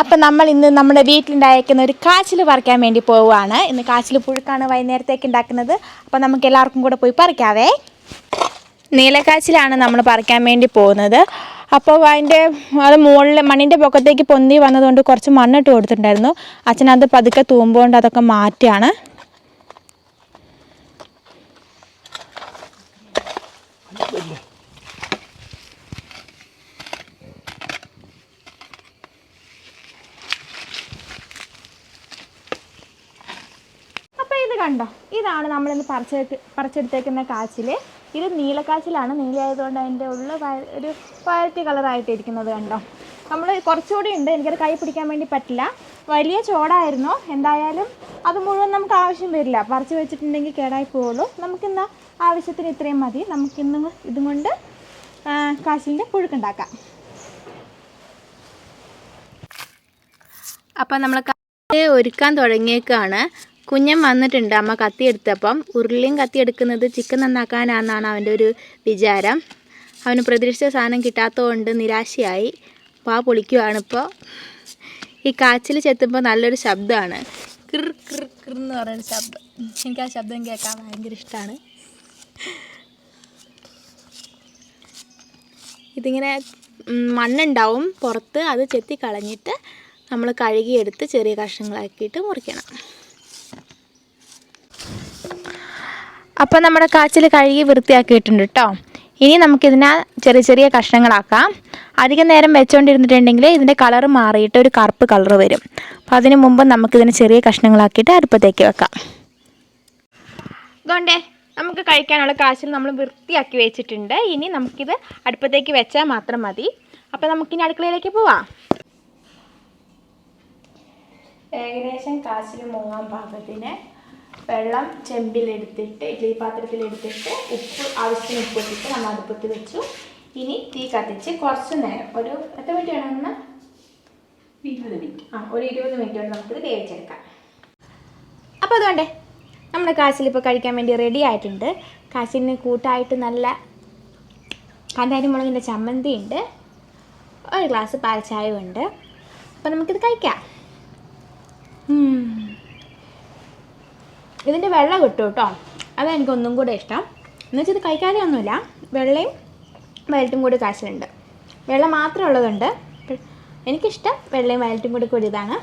അപ്പം നമ്മൾ ഇന്ന് നമ്മുടെ വീട്ടിലുണ്ടായിരിക്കുന്ന ഒരു കാച്ചിൽ പറിക്കാൻ വേണ്ടി പോവുകയാണ്. ഇന്ന് കാച്ചിൽ പുഴുക്കാണ് വൈകുന്നേരത്തേക്ക് ഉണ്ടാക്കുന്നത്. അപ്പം നമുക്ക് എല്ലാവർക്കും കൂടെ പോയി പറിക്കാവേ. നീലക്കാച്ചിലാണ് നമ്മൾ പറിക്കാൻ വേണ്ടി പോകുന്നത്. അപ്പോൾ അതിന്റെ അത് മുകളിൽ മണ്ണിന്റെ പൊക്കത്തേക്ക് പൊന്തി വന്നതുകൊണ്ട് കുറച്ച് മണ്ണിട്ട് കൊടുത്തിട്ടുണ്ടായിരുന്നു. അച്ഛനത് പതുക്കെ തൂമ്പുകൊണ്ട് അതൊക്കെ മാറ്റുകയാണ് അപ്പോൾ ഇത് കണ്ടോ? ഇതാണ് നമ്മൾ നമ്മളിന്ന് പറിച്ചെടുത്ത് പറിച്ചെടുത്തേക്കുന്ന കാച്ചിൽ ഇത് നീലക്കാച്ചിലാണ്. നീലയായതുകൊണ്ട് അതിന്റെ ഉള്ള ഒരു വയലറ്റ് കളറായിട്ട് ഇരിക്കുന്നത് കണ്ടോ? നമ്മൾ കുറച്ചുകൂടി ഉണ്ട്. എനിക്കത് കൈ പിടിക്കാൻ വേണ്ടി പറ്റില്ല. വലിയ ചോടായിരുന്നു. എന്തായാലും അത് മുഴുവൻ നമുക്ക് ആവശ്യം വരില്ല. പറിച്ചു വെച്ചിട്ടുണ്ടെങ്കിൽ കേടായി പോവുള്ളൂ നമുക്കിന്ന് ആവശ്യത്തിന് ഇത്രയും മതി. നമുക്കിന്ന് ഇതും കൊണ്ട് കാച്ചിലിന്റെ പുഴുക്കുണ്ടാക്കാം അപ്പം നമ്മൾ ഒരുക്കാൻ തുടങ്ങിയേക്കാണ്. കുഞ്ഞൻ വന്നിട്ടുണ്ട്. അമ്മ കത്തി എടുത്തപ്പം ഉരുളിയും കത്തി എടുക്കുന്നത് ചിക്കൻ നന്നാക്കാനാണെന്നാണ് അവന്റെ ഒരു വിചാരം. അവന് പ്രതീക്ഷിച്ച സാധനം കിട്ടാത്തതുകൊണ്ട് നിരാശയായി. പാ പൊളിക്കുവാണ് ഇപ്പോൾ. ഈ കാച്ചിൽ ചെത്തുമ്പോൾ നല്ലൊരു ശബ്ദമാണ്. കിർ കിർ കിർ എന്ന് പറയുന്ന ശബ്ദം. എനിക്ക് ആ ശബ്ദം കേൾക്കാൻ ഭയങ്കര ഇഷ്ടമാണ്. ഇതിങ്ങനെ മണ്ണുണ്ടാവും. പുറത്ത് അത് ചെത്തി കളഞ്ഞിട്ട് നമ്മൾ കഴുകിയെടുത്ത് ചെറിയ കഷ്ണങ്ങളാക്കിയിട്ട് മുറിക്കണം. അപ്പോൾ നമ്മുടെ കാച്ചിൽ കഴുകി വൃത്തിയാക്കിയിട്ടുണ്ട് കേട്ടോ ഇനി നമുക്കിതിനെ ചെറിയ ചെറിയ കഷ്ണങ്ങളാക്കാം. അധികം നേരം വെച്ചുകൊണ്ടിരുന്നിട്ടുണ്ടെങ്കിൽ ഇതിന്റെ കളർ മാറിയിട്ട് ഒരു കറുപ്പ് കളർ വരും. അപ്പോൾ അതിന് മുമ്പ് നമുക്കിതിനെ ചെറിയ കഷ്ണങ്ങളാക്കിയിട്ട് അടുപ്പത്തേക്ക് വെക്കാം. അതുകൊണ്ടേ നമുക്ക് കഴിക്കാനുള്ള കാച്ചിൽ നമ്മൾ വൃത്തിയാക്കി വെച്ചിട്ടുണ്ട്. ഇനി നമുക്കിത് അടുപ്പത്തേക്ക് വെച്ചാൽ മാത്രം മതി. അപ്പോൾ നമുക്കിനി അടുക്കളയിലേക്ക് പോവാം. ഏകദേശം കാച്ചിൽ മുങ്ങാൻ പാകത്തിന് വെള്ളം ചെമ്പിലെടുത്തിട്ട് ഇഡ്ഡലി പാത്രത്തിലെടുത്തിട്ട് ഉപ്പ് ആവശ്യത്തിന് ഉപ്പ് ഇട്ടിട്ട് നമ്മൾ അടുപ്പത്ത് വെച്ചു. ഇനി തീ കത്തിച്ച് കുറച്ച് നേരം ഒരു എത്ര മിനിറ്റ് വേണമെന്ന് ഇരുപത് മിനിറ്റ് ആ ഒരു ഇരുപത് മിനിറ്റ് കൊണ്ട് നമുക്കിത് വേവിച്ചെടുക്കാം. അപ്പോൾ അതുകൊണ്ടേ നമ്മുടെ കാശിലിപ്പോൾ ഇപ്പോൾ കഴിക്കാൻ വേണ്ടി റെഡി ആയിട്ടുണ്ട്. കാശിന് കൂട്ടായിട്ട് നല്ല കാന്താരി മുളകിന്റെ ചമ്മന്തി ഉണ്ട്. ഒരു ഗ്ലാസ് പാൽച്ചായവും ഉണ്ട്. അപ്പോൾ നമുക്കിത് കഴിക്കാം. ഇതിന്റെ വെള്ള കിട്ടും കേട്ടോ. അതാണ് എനിക്ക് ഒന്നും കൂടെ ഇഷ്ടം. എന്നുവെച്ചാൽ ഇത് കഴിക്കാതെ ഒന്നുമില്ല. വെള്ളയും വയലറ്റും കൂടി കാശിലുണ്ട് വെള്ളം മാത്രമേ ഉള്ളതുണ്ട്. എനിക്കിഷ്ടം വെള്ളയും വയലറ്റും കൂടി കൂടിയതാണ്.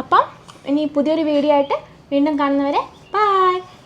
അപ്പം ഇനി പുതിയൊരു വീഡിയോ ആയിട്ട് വീണ്ടും കാണുന്നവരെ